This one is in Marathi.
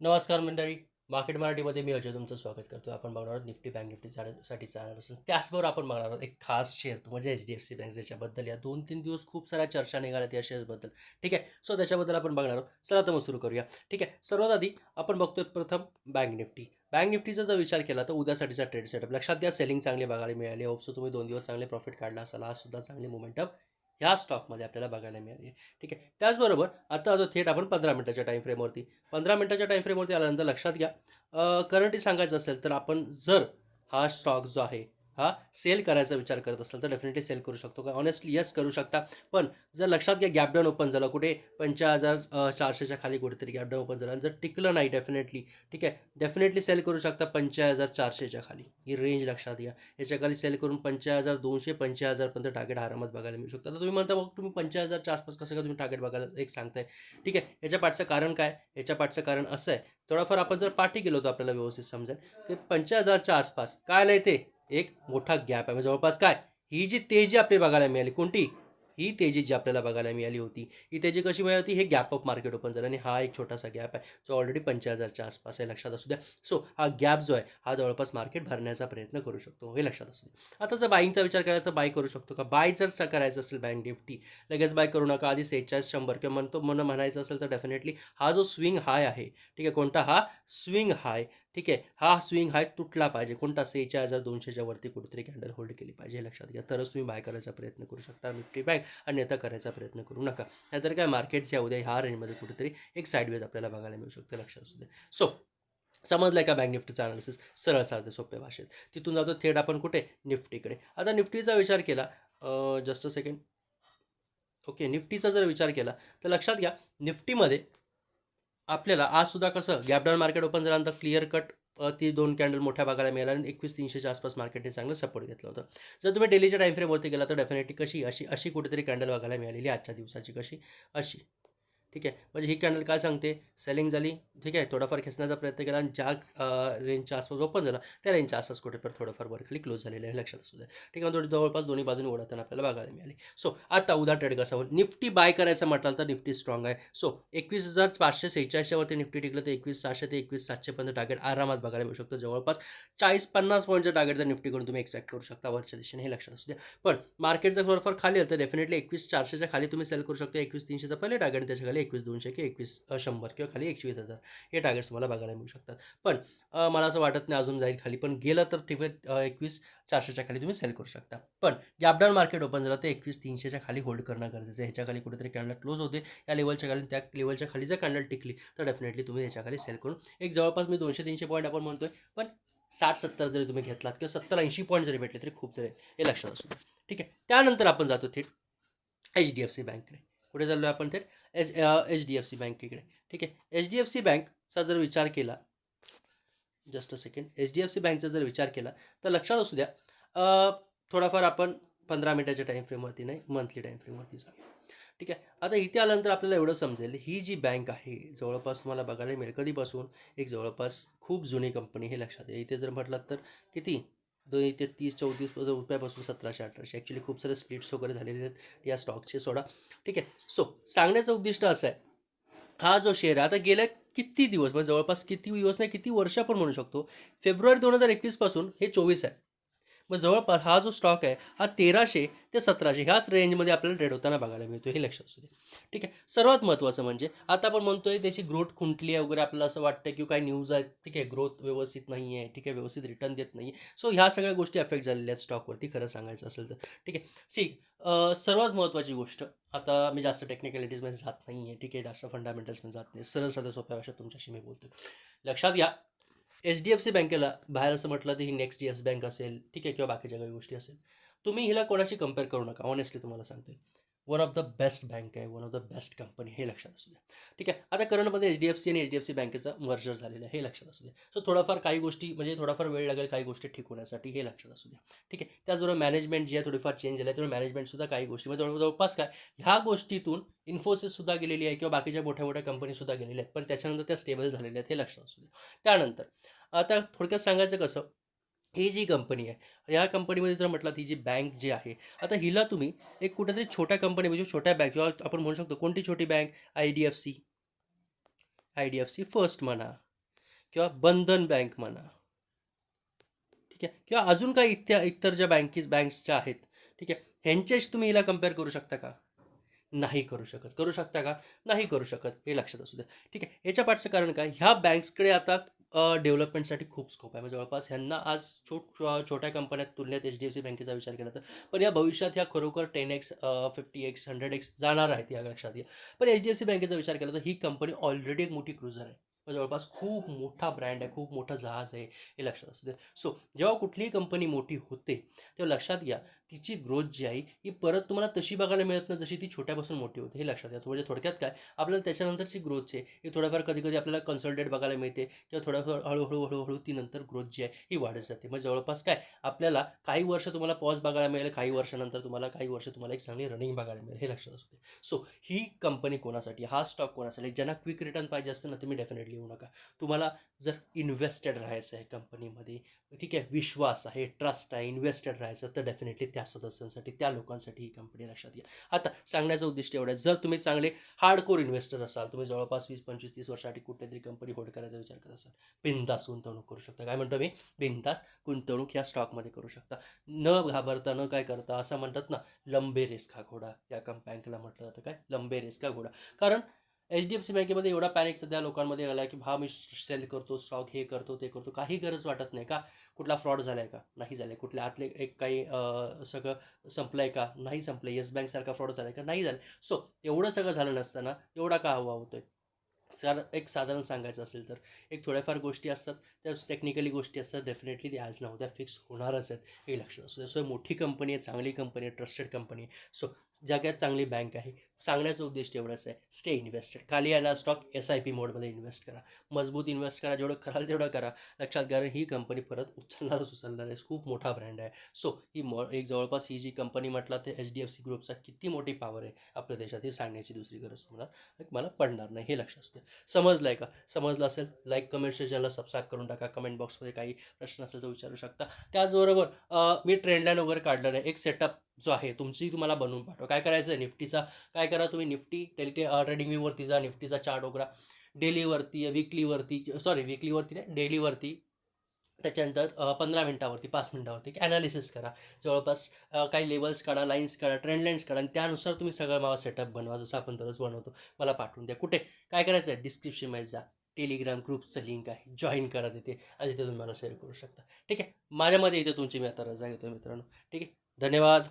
नमस्कार मंडळी मार्केट मराठीमध्ये मी अजय तुमचं स्वागत करतो आपण बघणार आहोत निफ्टी बँक निफ्टी साठी असून त्याचबरोबर आपण बघणार आहोत एक खास शेअर तो म्हणजे H D F C bank ज्याच्याबद्दल या दोन तीन दिवस खूप साऱ्या चर्चा निघाल्यात या शेअर्सबद्दल ठीक आहे? सो त्याच्याबद्दल आपण बघणार आहोत. चला तर मग सुरू करूया. ठीक आहे? सर्वात आधी आपण बघतोय प्रथम बँक निफ्टी बँक निफ्टीचा जर विचार केला तर उद्यासाठीचा ट्रेड सेटअप लक्षात घ्या सेलिंग चांगली बघायला मिळाली. होपसो तुम्ही दोन दिवस चांगले प्रॉफिट काढला असाल. आज सुद्धा चांगली मोमेंटम ह्या स्टॉकमध्ये आपल्याला बघायला मिळाली. ठीक आहे? त्याचबरोबर आता जो थेट आपण पंधरा मिनटाच्या टाईम फ्रेमवरती पंधरा मिनटाच्या टाईम फ्रेमवरती आल्यानंतर लक्षात घ्या. करंटली सांगायचं असेल तर आपण जर हा स्टॉक जो आहे हा सेल करायचा विचार करत असाल तर डेफिनेटली सेल करू शकतो. का? ऑनेस्टली येस करू शकता. पण जर लक्षात घ्या गॅप डाऊन ओपन झालं कुठे पंचा हजार चारशेच्या खाली कुठेतरी गॅप डाऊन ओपन झालं. आणि जर टिकलं नाही डेफिनेटली ठीक आहे? डेफिनेटली सेल करू शकता पंचा हजार चारशेच्या खाली. ही रेंज लक्षात घ्या. याच्या खाली सेल करून पंचा हजार दोनशे पंचा हजारपर्यंत टार्गेट आरामात बघायला मिळू शकता. तर तुम्ही म्हणता बघ तुम्ही पंचा हजारच्या आसपास कसं का तुम्ही टार्गेट बघायला एक सांगताय? ठीक आहे. याच्या पाठचं कारण काय? याच्या पाठचं कारण असं आहे. थोडाफार आपण जर पाठी गेलो तर आपल्याला व्यवस्थित समजेल की पंचा हजारच्या आसपास काय आलं ते? एक मोठा गॅप आहे. म्हणजे जवळपास काय? ही जी तेजी आपल्याला बघायला मिळाली कोणती? ही तेजी जी आपल्याला बघायला मिळाली होती. ही तेजी कशी मिळाली होती? हे गॅप अप मार्केट ओपन झालं आणि हा एक छोटासा गॅप आहे जो ऑलरेडी पंचवीस हजारच्या आसपास आहे. लक्षात असू द्या. सो हा गॅप जो आहे हा जवळपास मार्केट भरण्याचा प्रयत्न करू शकतो. हे लक्षात असू द्या. आता जर बाईंगचा विचार करायचा तर बाय करू शकतो का? बाय जर करायचं असेल बँक निफ्टी लगेच बाय करू नका. आधी सेहेचाळीस शंभर किंवा म्हणतो म्हणून म्हणायचं असेल तर डेफिनेटली हा जो स्विंग हाय आहे ठीक आहे कोणता? हा स्विंग हाय ठीक आहे. हा स्विंग हाय तुटला पाहिजे. कोणता? सेहेचाळीस हजार दोनशेच्या वरती कुठेतरी कॅन्डल होल्ड केली पाहिजे. हे लक्षात घ्या. तरच तुम्ही बाय करायचा प्रयत्न करू शकता. निफ्टी बँक आणि आता करायचा प्रयत्न करू नका. नाहीतर काय? मार्केटचे या उद्या ह्या रेंजमध्ये कुठेतरी एक साईडवेज आपल्याला बघायला मिळू शकते. लक्षात असू दे. सो समजलं का बँक निफ्टीचा अनालिसिस सरळ साधे सोप्या भाषेत. तिथून जातो थेट आपण कुठे? निफ्टीकडे आता निफ्टीचा विचार केला. जस्ट अ सेकंड ओके निफ्टीचा जर विचार केला तर लक्षात घ्या. निफ्टीमध्ये आपल्याला आज सुद्धा कसं गॅपडाऊन मार्केट ओपन झाल्यानंतर क्लिअर कट ती दोन कॅन्डल मोठ्या भागाला मिळाला आणि एकवीस तीनशेच्या आसपास मार्केटने चांगलं सपोर्ट घेतलं होतं. जर तुम्ही डेलीच्या टाईम फ्रेमवरती गेला तर डेफिनेटली कशी अशी अशी कुठेतरी कॅन्डल बघायला मिळालेली आजच्या दिवसाची कशी? अशी. ठीक आहे. म्हणजे ही कॅन्डल काय सांगते? सेलिंग झाली. ठीक आहे थोडाफार खेचण्याचा प्रयत्न केला आणि ज्या रेंजच्या आसपास ओपन झाला त्या रेंजच्या आसपास कुठेतरी थोडंफार वर खाली क्लोज झालेलं आहे लक्षात असू द्या. ठीक आहे थोडी जवळपास दोन्ही बाजूने ओढताना आपल्याला बघायला मिळाली. सो आता उद्या ट्रेड कसा होईल निफ्टी बाय करायचं म्हटलं तर निफ्टी स्ट्रॉंग आहे. सो एकवीस हजार पाचशे सेहेचाळीसच्यावरती निफ्टी टिकलं तर एकवीस सहाशे ते एकवीस सातशेपर्यंत टार्गेट आरामात बघायला मिळू शकतं. जवळपास चाळीस पन्नास पॉईंटचं टार्गेट तर निफ्टीकडून तुम्ही एक्सपेक्ट करू शकता वरच्या दिशेने हे लक्षात असू द्या. पण मार्केटचा थोडंफार खाली तर डेफिनेटली एकवीस चारशेच्या खाली तुम्ही सेल करू शकता. एकवीस तीनशेचा पहिले टार्गेट त्याच्याखाली एकवीस दोनशे किंवा एकवीस शंभर किंवा खाली एकवीस हजार. हे टार्गेट्स तुम्हाला बघायला मिळू शकतात. पण मला असं वाटत नाही अजून जाईल खाली. पण गेलं तर ठीक एकवीस चारशेच्या खाली तुम्ही सेल करू शकता. पण गॅपडाऊन मार्केट ओपन झालं तर एकवीस तीनशेच्या खाली होल्ड करणं गरजेचं आहे. ह्याच्या खाली कुठेतरी कॅन्डल क्लोज होते. या लेवलच्या खाली त्या लेवलच्या खाली जर कॅन्डल टिकली तर डेफिनेटली तुम्ही ह्याच्या खाली सेल करून एक जवळपास मी दोनशे तीनशे पॉईंट आपण म्हणतोय पण साठ सत्तर जरी तुम्ही घेतलात किंवा सत्तर ऐंशी पॉईंट जरी भेटले तरी खूप जरी हे लक्षात असू ठीक आहे. त्यानंतर आपण जातो थेट एच डी एफ सी बँककडे कुठे चाललो आहे आपण थेट? H H D F C बँकेकडे ठीक आहे? एच डी एफ सी बँकचा जर विचार केला just a second H D F C बँकचा जर विचार केला तर लक्षात असू द्या थोडाफार आपण पंधरा मिनटाच्या टाईम फ्रेमवरती नाही मंथली टाईम फ्रेमवरती जाऊया. ठीक आहे? आता इथे आल्यानंतर आपल्याला एवढं समजेल ही जी बँक आहे जवळपास तुम्हाला बघायला मिळेल कधीपासून? एक जवळपास खूप जुनी कंपनी हे लक्षात आहे. इथे जर म्हटलं तर किती? दोन ते तीस चौतीस रुपयापासून सतराशे अठराशे. ॲक्च्युली खूप सारे स्प्लिट्स वगैरे झालेले आहेत या स्टॉकचे सोडा. ठीक आहे. सो सांगण्याचं उद्दिष्ट असं आहे. हा जो शेअर आहे आता गेल्या किती दिवस म्हणजे जवळपास किती दिवस नाही किती वर्ष आपण म्हणू शकतो? फेब्रुवारी दोन हजार एकवीसपासून हे चोवीस आहे. मग जवळपास हा जो स्टॉक आहे हा तेराशे ते सतराशे ह्याच रेंजमध्ये आपल्याला ट्रेड होताना बघायला मिळतो हे लक्षात असू दे. ठीक आहे? सर्वात महत्त्वाचं म्हणजे आता आपण म्हणतोय त्याची ग्रोथ खुंटली आहे वगैरे आपल्याला असं वाटतं की काही न्यूज आहेत ठीक आहे ग्रोथ व्यवस्थित नाही आहे ठीक आहे व्यवस्थित रिटर्न देत नाही आहे सो ह्या सगळ्या गोष्टी अफेक्ट झालेल्या आहेत स्टॉकवरती खरं सांगायचं असेल तर. ठीक आहे? सी सर्वात महत्त्वाची गोष्ट आता मी जास्त टेक्निकॅलिटीजमध्ये जात नाही आहे ठीक आहे जास्त फंडामेंटल्समध्ये जात नाही सरळ साध्या सोप्या भाषेत तुमच्याशी मी बोलतो लक्षात घ्या एच डी एफ सी बँकेला बाहेर असं म्हटलं तर ही नेक्स्ट येस बँक असेल ठीक आहे किंवा बाकीच्या काही गोष्टी असेल. तुम्ही हिला कोणाशी कंपेअर करू नका ऑनेस्टली तुम्हाला सांगते one of the best bank आहे one of the best company हे लक्षात असू द्या. ठीक आहे? आता करंटमध्ये एच डी एफ सी आणि एच डी एफ सी बँकेचा मर्जर झालेलं आहे हे लक्षात असू द्या. सो थोडाफार काही गोष्टी म्हणजे थोडाफार वेळ लागेल काही गोष्टी ठीक होण्यासाठी हे लक्षात असू द्या. ठीक आहे? त्याचबरोबर मॅनेजमेंट जी आहे थोडीफार चेंज झाली आहे त्यामुळे मॅनेजमेंटसुद्धा काही गोष्टी म्हणजे जवळपास काय ह्या गोष्टीतून इन्फोसिससुद्धा गेलेली आहे किंवा बाकीच्या मोठ्या मोठ्या कंपनीसुद्धा गेलेल्या आहेत पण त्याच्यानंतर त्या स्टेबल झालेल्या आहेत हे लक्षात असू द्या. त्यानंतर आता थोडक्यात सांगायचं कसं ही जी कंपनी आहे या कंपनीमध्ये जर म्हटलं ही जी बँक जी आहे आता हिला तुम्ही एक कुठेतरी छोट्या कंपनी म्हणजे छोट्या बँक किंवा आपण म्हणू शकतो कोणती छोटी bank? I D F C. I D F C first म्हणा किंवा बंधन बँक म्हणा. ठीक आहे? किंवा अजून काही इत्या इतर ज्या बँकेज बँक्सच्या आहेत ठीक आहे? ह्यांच्याशी तुम्ही हिला कंपेअर करू शकता का? नाही करू शकत. करू शकता का? नाही करू शकत. हे लक्षात असू द्या. ठीक आहे? याच्या पाठचं कारण काय? ह्या बँक्सकडे आता डेव्हलपमेंटसाठी खूप स्कोप आहे. म्हणजे जवळपास ह्यांना आज छोट छोट्या कंपन्यात तुलनेत एच डी एफ सी बँकेचा विचार केला तर. पण या भविष्यात ह्या खरोखर ten X fifty X hundred X जाणार आहेत या लक्षात घ्या. पण एच डी एफ सी बँकेचा विचार केला तर ही कंपनी ऑलरेडी एक मोठी क्रुझर आहे. म्हणजे जवळपास खूप मोठा ब्रँड आहे खूप मोठं जहाज आहे हे लक्षात असू दे. सो जेव्हा कुठलीही कंपनी मोठी होते तेव्हा लक्षात घ्या तिची ग्रोथ जी आहे ही परत तुम्हाला तशी बघायला मिळत नाही जशी ती छोट्यापासून मोठी होते. हे लक्षात घ्या. म्हणजे थोडक्यात काय? आपल्याला त्याच्यानंतरची ग्रोथ जी आहे ही थोड्याफार कधी कधी आपल्याला कन्सल्टेट बघायला मिळते किंवा थोड्याफार हळूहळू हळूहळू ती नंतर ग्रोथ जी आहे ही वाढत जाते. मग जवळपास काय? आपल्याला काही वर्ष तुम्हाला पॉज बघायला मिळेल काही वर्षानंतर तुम्हाला काही वर्ष तुम्हाला एक चांगली रनिंग बघायला मिळेल हे लक्षात असू दे. सो ही कंपनी कोणासाठी? हा स्टॉक कोणासाठी? ज्यांना क्विक रिटर्न पाहिजे असतं ना तुम्ही डेफिनेटली येऊ नका. तुम्हाला जर इन्व्हेस्टेड राहायचं आहे कंपनीमध्ये ठीक आहे? विश्वास आहे ट्रस्ट आहे इन्व्हेस्टेड राहायचं तर डेफिनेटली त्या सदस्यांसाठी त्या लोकांसाठी ही कंपनी लक्षात घ्या. आता सांगण्याचं उद्दिष्ट एवढं आहे जर तुम्ही चांगले हार्डकोर इन्व्हेस्टर असाल तुम्ही जवळपास वीस पंचवीस तीस वर्षासाठी कुठेतरी कंपनी होल्ड करायचा विचार करत असाल बिंदास गुंतवणूक करू शकता. काय म्हणतो मी? बिंदास गुंतवणूक ह्या स्टॉकमध्ये करू शकता. न घाबरता न काय करता असं म्हणतात ना लंबे रेस का घोडा? या कंप बँकला म्हटलं जातं काय? लंबे रेस का घोडा? कारण एच डी एफ सी बँकेमध्ये एवढा पॅनिक सध्या लोकांमध्ये आला की हा मी सेल करतो स्टॉक हे करतो ते करतो. काही गरज वाटत नाही का? कुठला फ्रॉड झाला आहे का? नाही झालं आहे कुठल्या आतले एक काही सगळं संपलं आहे का? नाही संपलं येस बँकसारखा फ्रॉड झाला आहे का? नाही झालं सो एवढं सगळं झालं नसताना एवढा का हवा होतो आहे सर एक साधारण सांगायचं असेल तर एक थोड्याफार गोष्टी असतात त्या टेक्निकली गोष्टी असतात. डेफिनेटली ते आज ना उद्या फिक्स होणारच आहेत. हे लक्षात असू सो मोठी कंपनी आहे चांगली कंपनी आहे ट्रस्टेड कंपनी आहे. सो जाग्यात चांगली बँक आहे. सांगण्याचं उद्दिष्ट एवढंच आहे. स्टे इन्व्हेस्टेड खाली यायला स्टॉक एस आय पी मोडमध्ये इन्व्हेस्ट करा. मजबूत इन्व्हेस्ट करा. जेवढं कराल तेवढं करा. लक्षात घ्या ही कंपनी परत उचलणारच उचलणार आहे खूप मोठा ब्रँड आहे. सो ही मॉ एक जवळपास ही जी कंपनी म्हटला ते एच डी एफ सी ग्रुपचा किती मोठी पॉवर आहे आपल्या देशात हे सांगण्याची दुसरी गरज तुम्हाला मला पडणार नाही. हे लक्षात असते. समजलं आहे का? समजलं असेल लाईक कमेंट सेशनला सबस्क्राईब करून टाका. कमेंट बॉक्समध्ये काही प्रश्न असेल तर विचारू शकता. त्याचबरोबर मी ट्रेंडलाईन वगैरे काढलं नाही. एक सेटअप जो आहे तुमची तुम्हाला बनवून पाठवा. काय करायचं? आहे निफ्टीचा काय करा तुम्ही? निफ्टी टेली ट्रेडिंग व्ह्यूवरती जा निफ्टीचा चार्ट वगैरे डेलीवरती विकलीवरती सॉरी विकलीवरती नाही डेलीवरती त्याच्यानंतर पंधरा मिनटावरती पाच मिनटावरती ॲनालिसिस करा. जवळपास काही लेवल्स काढा लाईन्स काढा ट्रेंड लाईन्स काढा. आणि त्यानुसार तुम्ही सगळं मला सेटअप बनवा जसं आपण दररोज बनवतो. मला पाठवून द्या. कुठे? काय करायचं आहे डिस्क्रिप्शनमध्ये जा. टेलिग्राम ग्रुपचं लिंक आहे. जॉईन करा तिथे. आणि तिथे तुम्ही मला शेअर करू शकता. ठीक आहे? माझ्यामध्ये इथे तुमची मी आता रजा घेतो मित्रांनो. ठीक आहे? धन्यवाद.